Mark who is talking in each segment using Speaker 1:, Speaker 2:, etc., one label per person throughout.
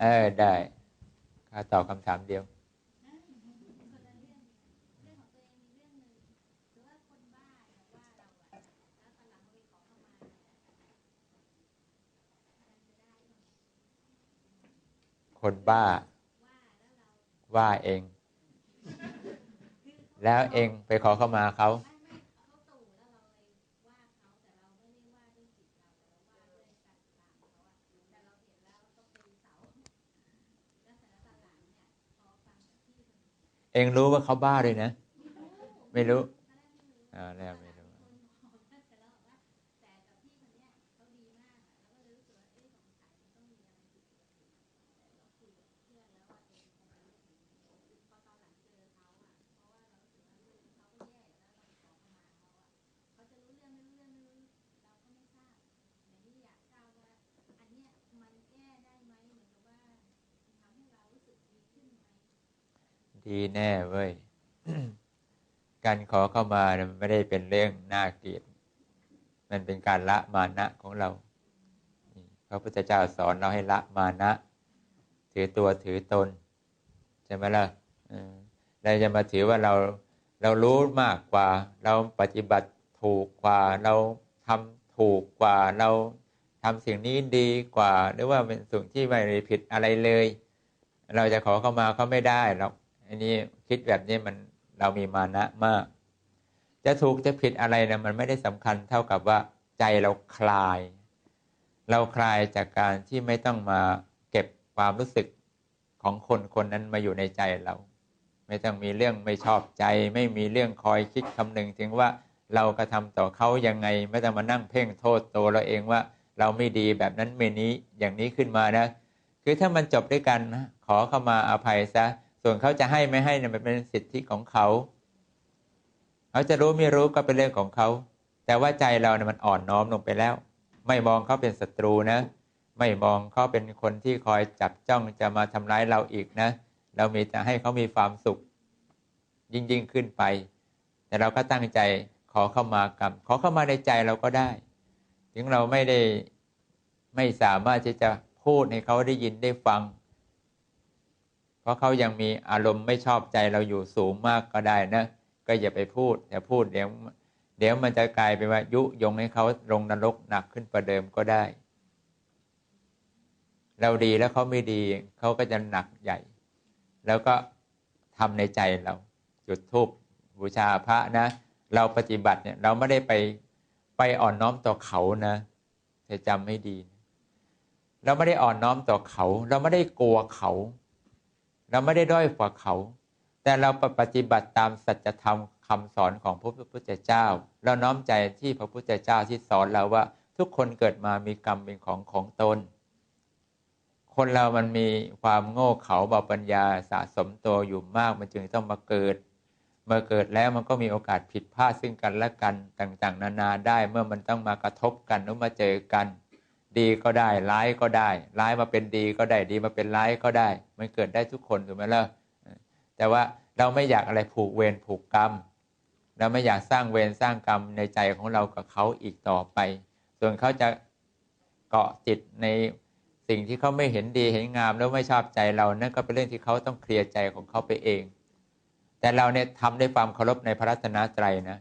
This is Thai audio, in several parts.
Speaker 1: เออได้ข้าตอบคำถามเดียวคนบ้า ว่าเอง แล้วเองไปขอเข้ามาเขา เองรู้ว่าเขาบ้าเลยนะ ไม่รู้อ่าแล้วไม่รู้ ดีแน่เว้ย การขอเข้ามามันไม่ได้เป็นเรื่องน่าเกลียด มันเป็นการละมานะของเราพระพุทธเจ้าสอนเราให้ละมานะ ถือตัวถือตนใช่ไหมล่ะเราจะมาถือว่าเราเรารู้มากกว่า เราปฏิบัติถูกกว่า เราทำถูกกว่า เราทำสิ่งนี้ดีกว่า หรือว่าเป็นสิ่งที่ไม่ผิดอะไรเลย เราจะขอเข้ามาเขาไม่ได้หรอก อันนี้คิดแบบนี้มันเรามีมานะมาก จะถูกจะผิดอะไรนะมันไม่ได้สำคัญเท่ากับว่าใจเราคลาย เราคลายจากการที่ไม่ต้องมาเก็บความรู้สึกของคนคนนั้นมาอยู่ในใจเรา ไม่ต้องมีเรื่องไม่ชอบใจ ไม่มีเรื่องคอยคิดคำนึงถึงว่าเรากระทำต่อเขายังไง ไม่ต้องมานั่งเพ่งโทษตัวเราเองว่า เราไม่ดีแบบนั้นไม่นี้อย่างนี้ขึ้นมานะ คือถ้ามันจบด้วยกันขอเข้ามาอภัยซะ ส่วนเขาจะให้ไม่ให้เนี่ยมันเป็นสิทธิของเขา เขาจะรู้ไม่รู้ก็เป็นเรื่องของเขา แต่ว่าใจเราเนี่ยมันอ่อนน้อมลงไปแล้ว ไม่มองเขาเป็นศัตรูนะ ไม่มองเขาเป็นคนที่คอยจับจ้องจะมาทำร้ายเราอีกนะ เรามีแต่ให้เขามีความสุข ยิ่งยิ่งขึ้นไป แต่เราก็ตั้งใจขอเข้ามากรรมขอเข้ามาในใจเราก็ได้ ถึงเราไม่ได้ไม่สามารถที่จะพูดให้เขาได้ยินได้ฟัง เพราะเขายังมีอารมณ์ไม่ชอบใจเราอยู่สูงมากก็ได้นะ ก็อย่าไปพูดแต่พูดเดี๋ยวเดี๋ยวมันจะกลายเป็นว่ายุยงให้เขาลงนรกหนักขึ้นประเดิมก็ได้ เราดีแล้วเขาไม่ดีเขาก็จะหนักใหญ่ แล้วก็ทำในใจเรา จุดธูปบูชาพระนะ เราปฏิบัติเนี่ยเราไม่ได้ไปไปอ่อนน้อมต่อเขานะแต่จำไม่ดี เราไม่ได้อ่อนน้อมต่อเขา เราไม่ได้กลัวเขา เราไม่ได้ด้อยกว่าเขา แต่เราปฏิบัติตามสัจธรรมคำสอนของพระพุทธเจ้า เราน้อมใจที่พระพุทธเจ้าที่สอนเราว่าทุกคนเกิดมามีกรรมเป็นของของตน คนเรามันมีความโง่เขลาเบาปัญญาสะสมตัวอยู่มากมันจึงต้องมาเกิด เมื่อเกิดแล้วมันก็มีโอกาสผิดพลาดซึ่งกันและกันต่างๆ นานาได้เมื่อมันต้องมากระทบกันหรือมาเจอกัน ดีก็ได้ร้ายก็ได้ ร้ายมาเป็นดีก็ได้ดีมาเป็นร้ายก็ได้ มันเกิดได้ทุกคนถูกไหมล่ะแต่ว่าเราไม่อยากอะไรผูกเวรผูกกรรม เราไม่อยากสร้างเวรสร้างกรรมในใจของเรากับเขาอีกต่อไป ส่วนเขาจะเกาะจิตในสิ่งที่เขาไม่เห็นดีเห็นงามแล้วไม่ชอบใจเรานั่นก็เป็นเรื่องที่เขาต้องเคลียร์ใจของเขาไปเอง แต่เราเนี่ยทำด้วยความเคารพในพระรัตนตรัยนะ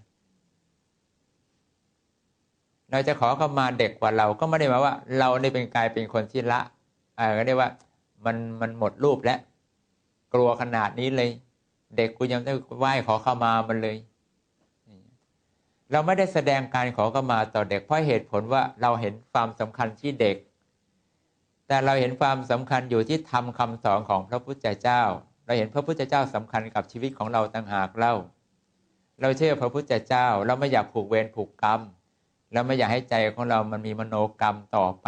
Speaker 1: เราจะขอเข้ามาเด็กกว่าเราก็ไม่ได้หมายว่า เราเนี่เป็นกายเป็นคนที่ละอ่าก็เรียกว่ามันมันหมดรูปแล้วกลัวขนาดนี้เลย เด็กกูยังได้ไหว้ขอเข้ามามันเลย เราไม่ได้แสดงการขอเข้ามาต่อเด็กเพราะเหตุผลว่าเราเห็นความสำคัญที่เด็ก แต่เราเห็นความสำคัญอยู่ที่ทำคำสอนของพระพุทธเจ้า เราเห็นพระพุทธเจ้าสำคัญกับชีวิตของเราต่างหากเล่า เราเชื่อพระพุทธเจ้า เราไม่อยากผูกเวรผูกกรรม เราไม่อยากให้ใจของเรามันมีมโนกรรมต่อไป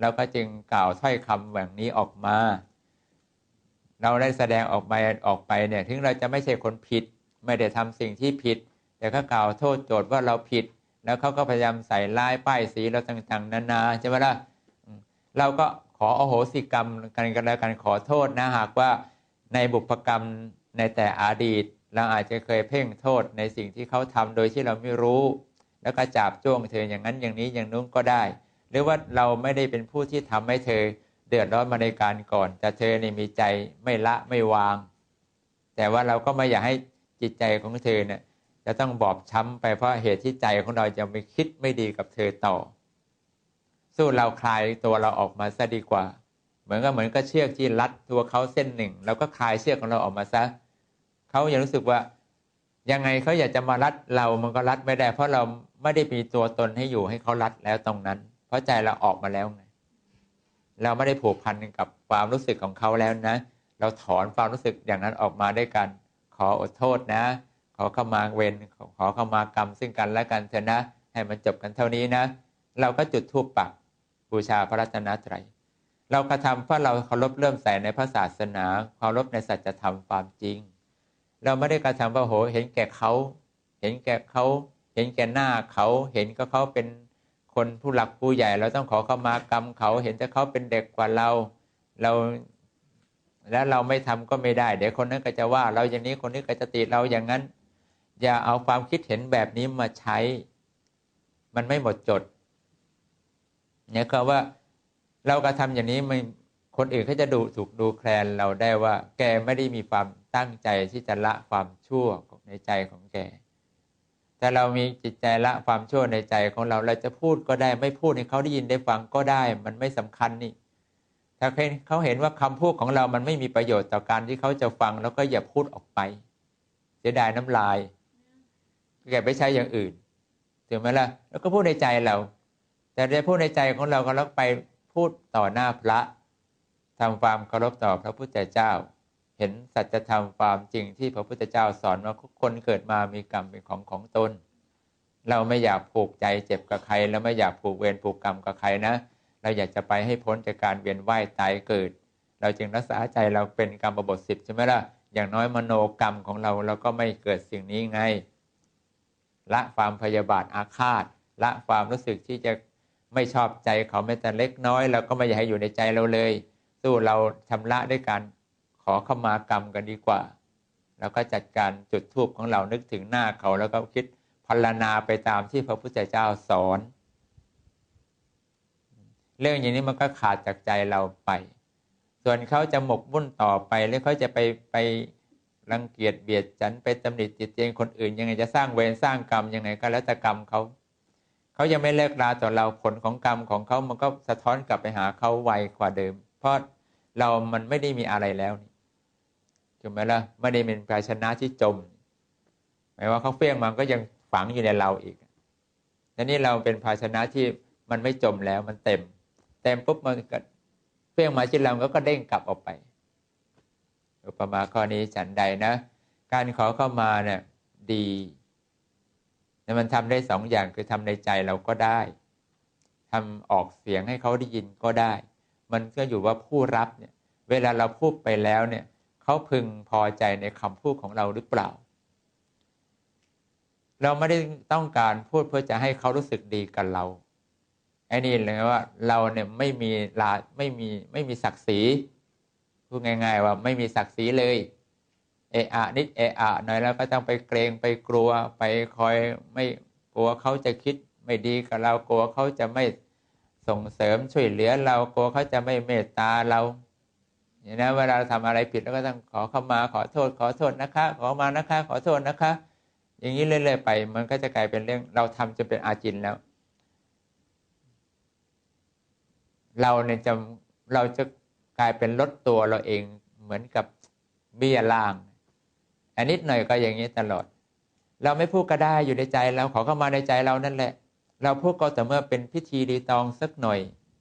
Speaker 1: เราก็จึงกล่าวถ้อยคำแบบนี้ออกมา เราได้แสดงออกไปออกไปเนี่ยถึงเราจะไม่ใช่คนผิด ไม่ได้ทำสิ่งที่ผิด แต่ก็กล่าวโทษโจทย์ว่าเราผิด แล้วเขาก็พยายามใส่ร้ายป้ายสีเราต่างๆนานาใช่ไหมล่ะเราก็ขออโหสิกรรมกันกันแล้วกันขอโทษนะหากว่าในบุพกรรมในแต่อดีต เราอาจจะเคยเพ่งโทษในสิ่งที่เขาทำโดยที่เราไม่รู้ แล้วก็จับจ้วงเธออย่างนั้นอย่างนี้อย่างนู้นก็ได้ หรือว่าเราไม่ได้เป็นผู้ที่ทำให้เธอเดือดร้อนมาในการก่อน แต่เธอนี่มีใจไม่ละไม่วาง แต่ว่าเราก็ไม่อยากให้จิตใจของเธอเนี่ยจะต้องบอบช้ำไปเพราะเหตุที่ใจของเราจะไม่คิดไม่ดีกับเธอต่อ สู้เราคลายตัวเราออกมาซะดีกว่า เหมือนกับเหมือนก็เชือกที่รัดตัวเขาเส้นหนึ่งเราก็คลายเชือกของเราออกมาซะเขายังรู้สึกว่า ยังไงเขาอยากจะมารัดเรามันก็รัดไม่ได้ เพราะเราไม่ได้มีตัวตนให้อยู่ให้เขารัดแล้วตรงนั้น เพราะใจเราออกมาแล้วไงเราไม่ได้ผูกพันกับความรู้สึกของเขาแล้วนะ เราถอนความรู้สึกอย่างนั้นออกมาด้วยกัน ขออดโทษนะ ขอเข้ามาเวรขอเข้ามากรรมซึ่งกันและกันเถอะนะ ให้มันจบกันเท่านี้นะ เราก็จุดธูปปักบูชาพระรัตนตรัยเรากระทำเพราะเราเคารพเริ่มใส่ในพระศาสนาเคารพในสัจธรรมความจริง เราไม่ได้กระทำว่าโห เห็นแก่เขา เห็นแก่เขา เห็นแก่หน้าเขา เห็นก็เขาเป็นคนผู้หลักผู้ใหญ่ เราต้องขอเข้ามากรรมเขา เห็นแต่เขาเป็นเด็กกว่าเรา เรา แล้วเราไม่ทำก็ไม่ได้ เดี๋ยวคนนั้นก็จะว่า เราอย่างนี้คนนี้ก็จะติเราอย่างนั้น อย่าเอาความคิดเห็นแบบนี้มาใช้ มันไม่หมดจดเนี่ยก็ว่าเรากระทำอย่างนี้มันคนอื่นเขาจะดูถูกดูแคลนเราได้ว่า แกไม่ได้มีความ ตั้งใจที่จะละความชั่วในใจของแกแต่เรามีจิตใจละความชั่วในใจของเราเราจะพูดก็ได้ ไม่พูดให้เขาได้ยินได้ฟังก็ได้ มันไม่สำคัญนี่ ถ้าเขาเห็นว่าคำพูดของเรามันไม่มีประโยชน์ต่อการที่เขาจะฟังแล้วก็อย่าพูดออกไปเสียดายน้ำลายแกไปใช้อย่างอื่นถูกไหมล่ะแล้วก็พูดในใจเรา แต่ได้พูดในใจของเราก็แล้วไปพูดต่อหน้าพระทำความเคารพต่อพระพุทธเจ้า เห็นสัจธรรมความจริงที่พระพุทธเจ้าสอนว่าคนเกิดมามีกรรมเป็นของของตน เราไม่อยากผูกใจเจ็บกับใคร แล้วไม่อยากผูกเวรผูกกรรมกับใครนะ เราอยากจะไปให้พ้นจากการเวียนว่ายตายเกิด เราจึงรักษาใจเราเป็นกรรมบทสิบใช่ไหมล่ะอย่างน้อยมโนกรรมของเราเราก็ไม่เกิดสิ่งนี้ไง ละความพยาบาทอาฆาต ละความรู้สึกที่จะไม่ชอบใจเขาแม้แต่เล็กน้อยเราก็ไม่อยากให้อยู่ในใจเราเลย สู้เราชำระด้วยการ ขอเข้ามากรรมกันดีกว่า แล้วก็จัดการจุดทูบของเรานึกถึงหน้าเขา แล้วก็คิดพรรณนาไปตามที่พระพุทธเจ้าสอน เรื่องอย่างนี้มันก็ขาดจากใจเราไป ส่วนเขาจะหมกมุ่นต่อไปหรือเขาจะไปไปรังเกียจเบียดฉันไปตำหนิติดเตียงคนอื่น ยังไงจะสร้างเวรสร้างกรรมยังไงก็แล้วแต่กรรมเขาเขายังไม่เลิกลาต่อเราผลของกรรมของเขามันก็สะท้อนกลับไปหาเขาไวกว่าเดิม เพราะเรามันไม่ได้มีอะไรแล้วนี่ ถูกไหมล่ะไม่ได้เป็นภาชนะที่จมหมายว่าเขาเฟี้ยงมันก็ยังฝังอยู่ในเราอีกแั่นี้เราเป็นภาชนะที่มันไม่จมแล้วมันเต็ม เต็มปุ๊บมันก็เฟี้ยงมาที่เราก็เด้งกลับออกไป อุปมาข้อนี้ฉันใดนะ การขอเข้ามาเนี่ยดีแต่มันทำได้สองอย่างคือทำในใจเราก็ได้ทำออกเสียงให้เขาได้ยินก็ได้ มันก็อยู่ว่าผู้รับเนี่ย เวลาเราพูดไปแล้วเนี่ย เขาพึงพอใจในคำพูดของเราหรือเปล่า เราไม่ได้ต้องการพูดเพื่อจะให้เขารู้สึกดีกับเราไอ้นี่เลยว่าเราเนี่ยไม่มีลาไม่มีไม่มีศักดิ์ศรีพูดง่าย ๆ ว่าไม่มีศักดิ์ศรีเลยเอะอะนิดเอะอะหน่อยแล้วก็ต้องไปเกรงไปกลัวไปคอยไม่กลัวเขาจะคิดไม่ดีกับเรากลัวเขาจะไม่ส่งเสริมช่วยเหลือเรากลัวเขาจะไม่เมตตาเรา อย่างนั้นเวลาเราทำอะไรผิดเราก็ต้องขอเข้ามาขอโทษ ขอโทษนะคะ ขอมานะคะ ขอโทษนะคะ อย่างนี้เรื่อยๆไป มันก็จะกลายเป็นเรื่องเราทำจะเป็นอาจินแล้ว เราเนี่ยจะเราจะกลายเป็นลดตัวเราเองเหมือนกับเบี้ยล่าง อันนิดหน่อยก็อย่างนี้ตลอด เราไม่พูดก็ได้อยู่ในใจเราขอเข้ามาในใจเรานั่นแหละ เราพูดก็แต่เมื่อเป็นพิธีรีตองสักหน่อย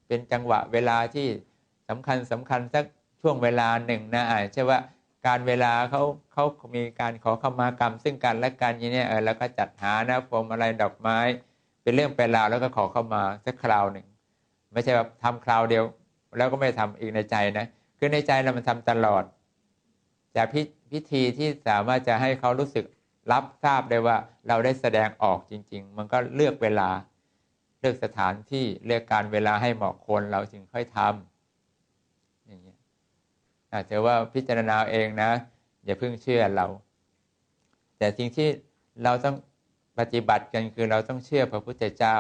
Speaker 1: เป็นจังหวะเวลาที่สำคัญสำคัญสัก ช่วงเวลาหนึ่งนะอาจจะว่าการเวลาเขาเขามีการขอเข้ามากรรม ซึ่งกันและกันอย่างนี้เออแล้วก็จัดหานะพวงอะไรดอกไม้ เป็นเรื่องเป็นราวแล้วก็ขอเข้ามาสักคราวหนึ่งไม่ใช่แบบทำคราวเดียว แล้วก็ไม่ทำอีกในใจนะคือในใจเรามันทำตลอดแต่พิพิธีที่สามารถจะให้เขารู้สึกรับทราบได้ว่าเราได้แสดงออกจริง ๆ มันก็เลือกเวลาเลือกสถานที่เลือกการเวลาให้เหมาะคนเราจึงค่อยทำอย่า อาจจะว่าพิจารณาเองนะ อย่าเพิ่งเชื่อเรา แต่สิ่งที่เราต้องปฏิบัติกันคือเราต้องเชื่อพระพุทธเจ้า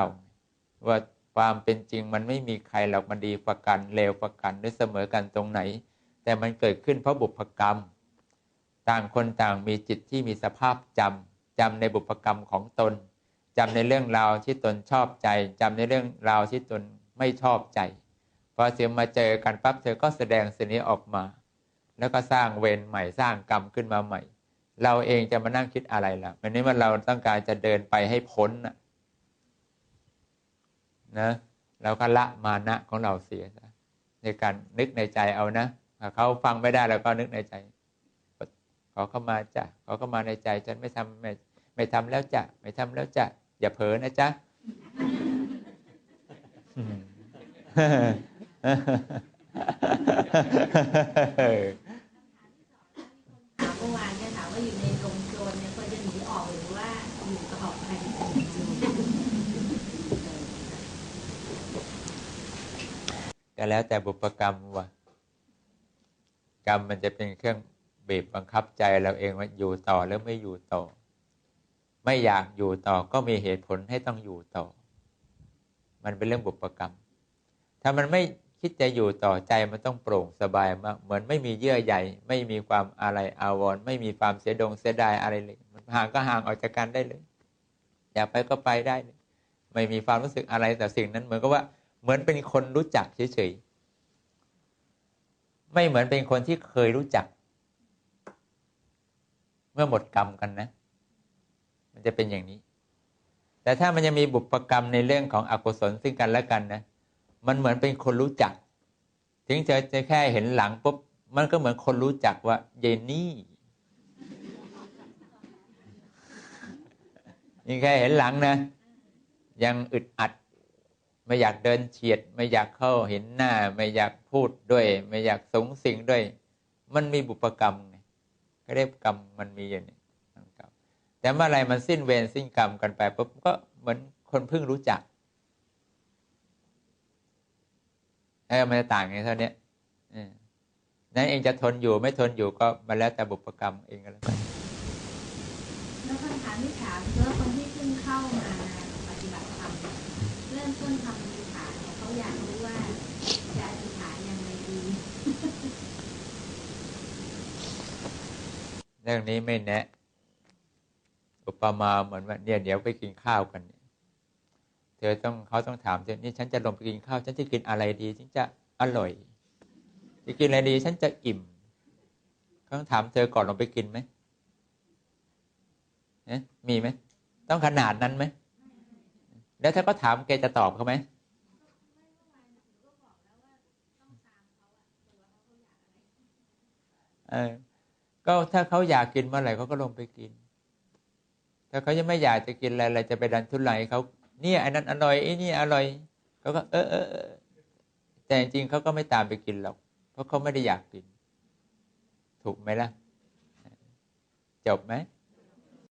Speaker 1: ว่าความเป็นจริงมันไม่มีใครหรอกมันดีประกันเลวประกันหรือเสมอกันตรงไหน แต่มันเกิดขึ้นเพราะบุพกรรม ต่างคนต่างมีจิตที่มีสภาพจำจำในบุพกรรมของตนจำในเรื่องราวที่ตนชอบใจจำในเรื่องราวที่ตนไม่ชอบใจพอเสียมาเจอกันปั๊บเธอก็แสดงสิ่งนี้ออกมา แล้วก็สร้างเวรใหม่สร้างกรรมขึ้นมาใหม่ เราเองจะมานั่งคิดอะไรล่ะวันนี้มันเราต้องการจะเดินไปให้พ้นนะนะเราก็ละมานะของเราเสียในการนึกในใจเอานะถ้าเขาฟังไม่ได้เราก็นึกในใจขอเข้ามาจ้ะขอเข้ามาในใจฉันไม่ทำไม่ไม่ทำแล้วจ้ะไม่ทำแล้วจ้ะอย่าเผลอนะจ๊ะ
Speaker 2: ถามเมื่อวานเนี่ยถามว่าอยู่ในกรงโจรเนี่ยควรจะหนีออกหรือว่าอยู่กับออกภายในกรงโจร
Speaker 1: ก็แล้วแต่บุพกรรมว่ะกรรมมันจะเป็นเครื่องบีบบังคับใจเราเองว่าอยู่ต่อหรือไม่อยู่ต่อ ไม่อยากอยู่ต่อก็มีเหตุผลให้ต้องอยู่ต่อ มันเป็นเรื่องบุพกรรม ถ้ามันไม่คิดจะอยู่ต่อใจมันต้องโปร่งสบายมากเหมือนไม่มีเยื่อใยไม่มีความอะไรอาวรไม่มีความเสียดงเสียดายอะไรเลยมันห่างก็ห่างออกจากกันได้เลย อยากไปก็ไปได้เลยไม่มีความรู้สึกอะไรแต่สิ่งนั้นเหมือนกับว่า เหมือนเป็นคนรู้จักเฉยๆ ไม่เหมือนเป็นคนที่เคยรู้จัก เมื่อหมดกรรมกันนะ มันจะเป็นอย่างนี้ แต่ถ้ามันยังมีบุพกรรมในเรื่องของอกุศลซึ่งกันและกันนะ มันเหมือนเป็นคนรู้จัก ถึงจะจะแค่เห็นหลังปุ๊บ มันก็เหมือนคนรู้จักว่า เยนนี่ นี่แค่เห็นหลังนะ ยังอึดอัด ไม่อยากเดินเฉียด ไม่อยากเข้าเห็นหน้า ไม่อยากพูดด้วย ไม่อยากสงสิงด้วย มันมีบุพกรรมไงก็เรียกกรรมมันมีอย่างนี้แต่เมื่อไรมันสิ้นเวรสิ้นกรรมกันไปปุ๊บก็เหมือนคนเพิ่งรู้จักเออมันจะต่างกันเท่านี้นั้นเองจะทนอยู่ไม่ทนอยู่ก็มาแล้วแต่บุพกรรมเองก็แล้วกัน
Speaker 2: แล้วคำถามที่ถามคือว่าคนที่เพิ่งเข้ามาปฏิบัติธรรมเริ่ม ต้นทำอธิษฐานเนี่ยเขาอยากรู้ว่าจะอธิษฐานยังไงดี
Speaker 1: เรื่องนี้ไม่แนะอุปมาเหมือนว่าเนี่ยเดี๋ยวไปกินข้าวกันเนี่ยเธอต้องเขาต้องถามเธอนี่ฉันจะลงไปกินข้าว ฉันจะกินอะไรดีฉันจะอร่อย จะกินอะไรดีฉันจะอิ่มเขาต้องถามเธอก่อนลงไปกินไหมเนี่ยมีไหม ต้องขนาดนั้นไหม แล้วถ้าก็ถามแกจะตอบเขาไหมเออก็ถ้าเขาอยากกินเมื่อไหร่เขาก็ลงไปกิน ถ้าเขายังไม่อยากจะกินอะไรเราจะไปดันทุนไหลเขาเนี่ยอันนั้นอร่อยไอ้นี่อร่อยเขาก็ เออเออเออแต่จริงๆเขาก็ไม่ตามไปกินหรอก เพราะเขาไม่ได้อยากกิน ถูกไหมล่ะ จบไหม